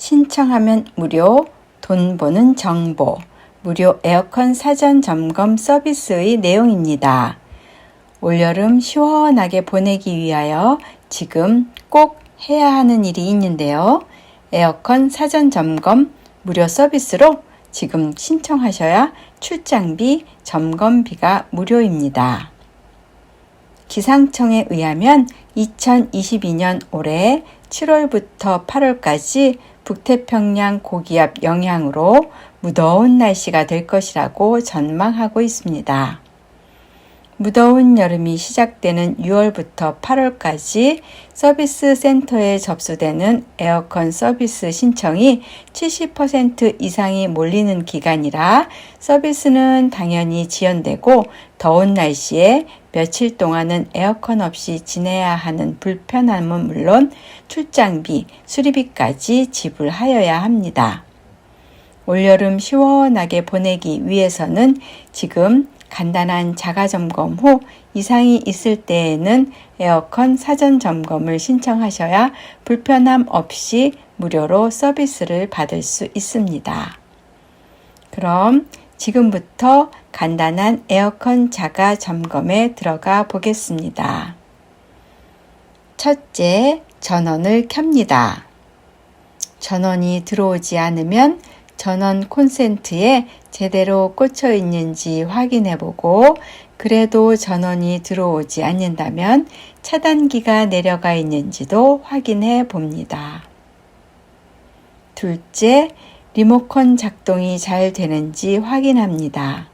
신청하면 무료, 돈 버는 정보, 무료 에어컨 사전 점검 서비스의 내용입니다. 올여름 시원하게 보내기 위하여 지금 꼭 해야 하는 일이 있는데요. 에어컨 사전 점검 무료 서비스로 지금 신청하셔야 출장비, 점검비가 무료입니다. 기상청에 의하면 2022년 올해 7월부터 8월까지 북태평양 고기압 영향으로 무더운 날씨가 될 것이라고 전망하고 있습니다. 무더운 여름이 시작되는 6월부터 8월까지 서비스 센터에 접수되는 에어컨 서비스 신청이 70% 이상이 몰리는 기간이라 서비스는 당연히 지연되고 더운 날씨에 며칠 동안은 에어컨 없이 지내야 하는 불편함은 물론 출장비, 수리비까지 지불하여야 합니다. 올여름 시원하게 보내기 위해서는 지금 간단한 자가 점검 후 이상이 있을 때에는 에어컨 사전 점검을 신청하셔야 불편함 없이 무료로 서비스를 받을 수 있습니다. 그럼 지금부터 간단한 에어컨 자가 점검에 들어가 보겠습니다. 첫째, 전원을 켭니다. 전원이 들어오지 않으면 전원 콘센트에 제대로 꽂혀 있는지 확인해 보고 그래도 전원이 들어오지 않는다면 차단기가 내려가 있는지도 확인해 봅니다. 둘째, 리모컨 작동이 잘 되는지 확인합니다.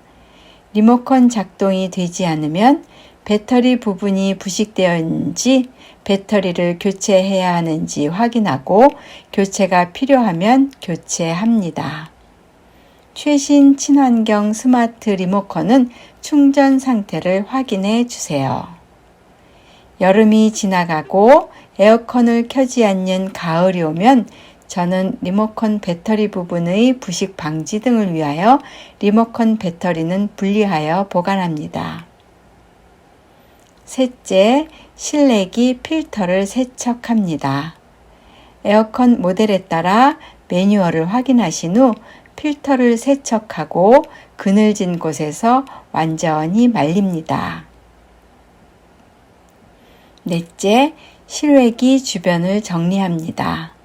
리모컨 작동이 되지 않으면 배터리 부분이 부식되어 있는지 배터리를 교체해야 하는지 확인하고 교체가 필요하면 교체합니다. 최신 친환경 스마트 리모컨은 충전 상태를 확인해 주세요. 여름이 지나가고 에어컨을 켜지 않는 가을이 오면 저는 리모컨 배터리 부분의 부식 방지 등을 위하여 리모컨 배터리는 분리하여 보관합니다. 셋째, 실내기 필터를 세척합니다. 에어컨 모델에 따라 매뉴얼을 확인하신 후 필터를 세척하고 그늘진 곳에서 완전히 말립니다. 넷째, 실외기 주변을 정리합니다.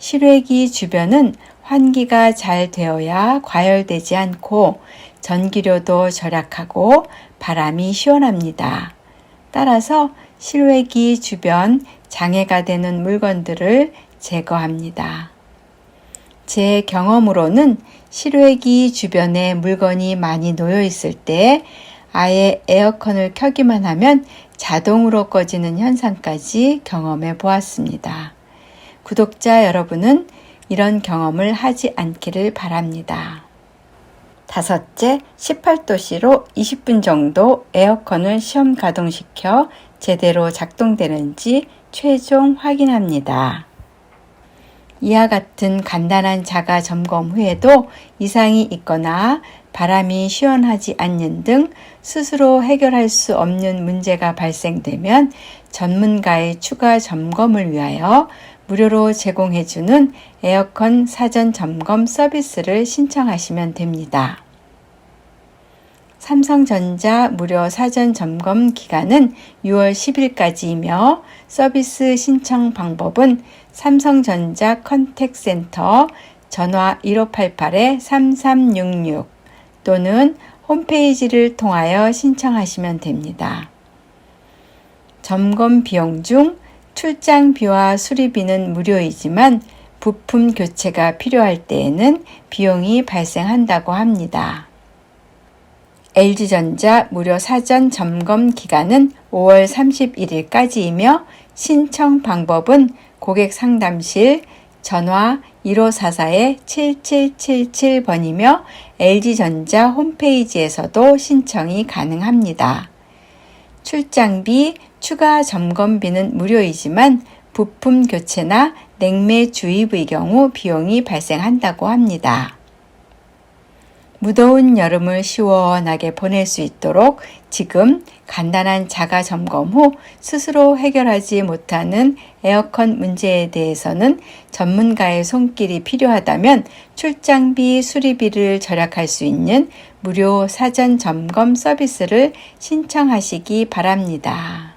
실외기 주변은 환기가 잘 되어야 과열되지 않고 전기료도 절약하고 바람이 시원합니다. 따라서 실외기 주변 장애가 되는 물건들을 제거합니다. 제 경험으로는 실외기 주변에 물건이 많이 놓여 있을 때 아예 에어컨을 켜기만 하면 자동으로 꺼지는 현상까지 경험해 보았습니다. 구독자 여러분은 이런 경험을 하지 않기를 바랍니다. 다섯째, 18도씨로 20분 정도 에어컨을 시험 가동시켜 제대로 작동되는지 최종 확인합니다. 이와 같은 간단한 자가 점검 후에도 이상이 있거나 바람이 시원하지 않는 등 스스로 해결할 수 없는 문제가 발생되면 전문가의 추가 점검을 위하여 무료로 제공해주는 에어컨 사전 점검 서비스를 신청하시면 됩니다. 삼성전자 무료 사전 점검 기간은 6월 10일까지이며 서비스 신청 방법은 삼성전자 컨택센터 전화 1588-3366 또는 홈페이지를 통하여 신청하시면 됩니다. 점검 비용 중 출장비와 수리비는 무료이지만 부품 교체가 필요할 때에는 비용이 발생한다고 합니다. LG전자 무료 사전 점검 기간은 5월 31일까지이며 신청 방법은 고객 상담실 전화 1544-7777번이며 LG전자 홈페이지에서도 신청이 가능합니다. 출장비, 추가 점검비는 무료이지만 부품 교체나 냉매 주입의 경우 비용이 발생한다고 합니다. 무더운 여름을 시원하게 보낼 수 있도록 지금 간단한 자가 점검 후 스스로 해결하지 못하는 에어컨 문제에 대해서는 전문가의 손길이 필요하다면 출장비 수리비를 절약할 수 있는 무료 사전 점검 서비스를 신청하시기 바랍니다.